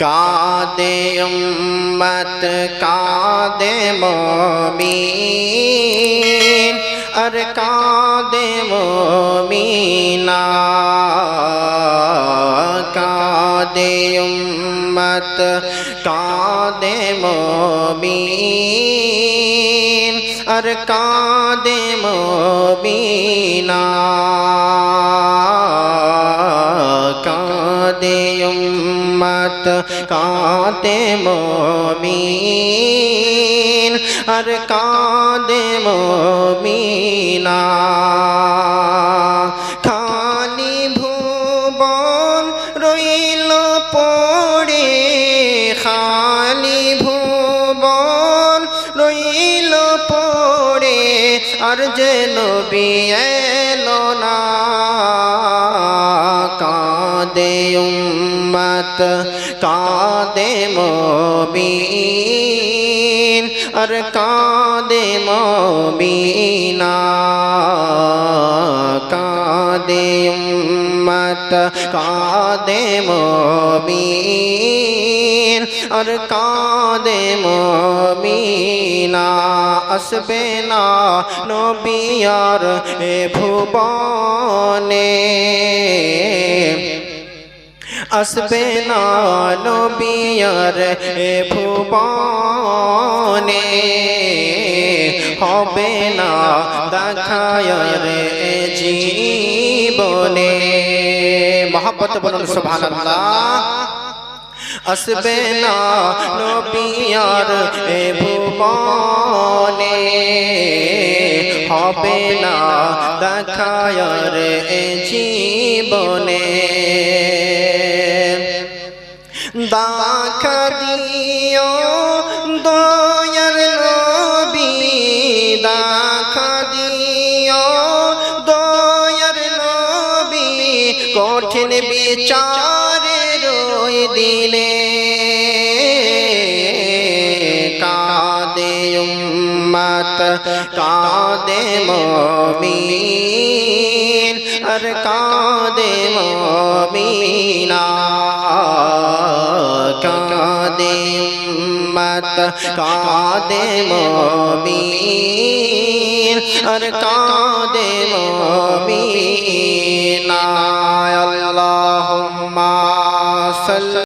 কাদে উম্মত, কাদে মমিন, আর কাদে মমিনা। কাদে উম্মত, কাদে মমিন, আর কাদে মমিনা। কাদে উম্মত কাদে মমিন, আর কাঁদে মমিনা। খালি ভুবন রইল পড়ে, খালি ভুবন রইল পড়ে, আর যেন বিয়েলো না। কাদে উম্মত কাদে মবিন আর কাদে মবিনা কাদে উম্মত, কাদে মবিন আর কাদে মমিনা। আসবে না নবিয়ার এ ভুবনে। আসবে না নবিয়ার এ ভুবনে হবে না দেখায়ার এ জীবনে। মহাব্বত বলুন, সুবহানাল্লাহ। আসবে না নবিয়ার এ ভুবনে হবে না দেখায়ার এ জীবনে। দেখা দিও দয়ার নবী দেখা দিও দয়ার নবী, কঠিন বিচারের ওই দিনে কাদে উম্মত, কাদে মমিন, আর কাদে মমিনা। কাদে উম্মত কাদে মমিন আর কাদে আল্লাহ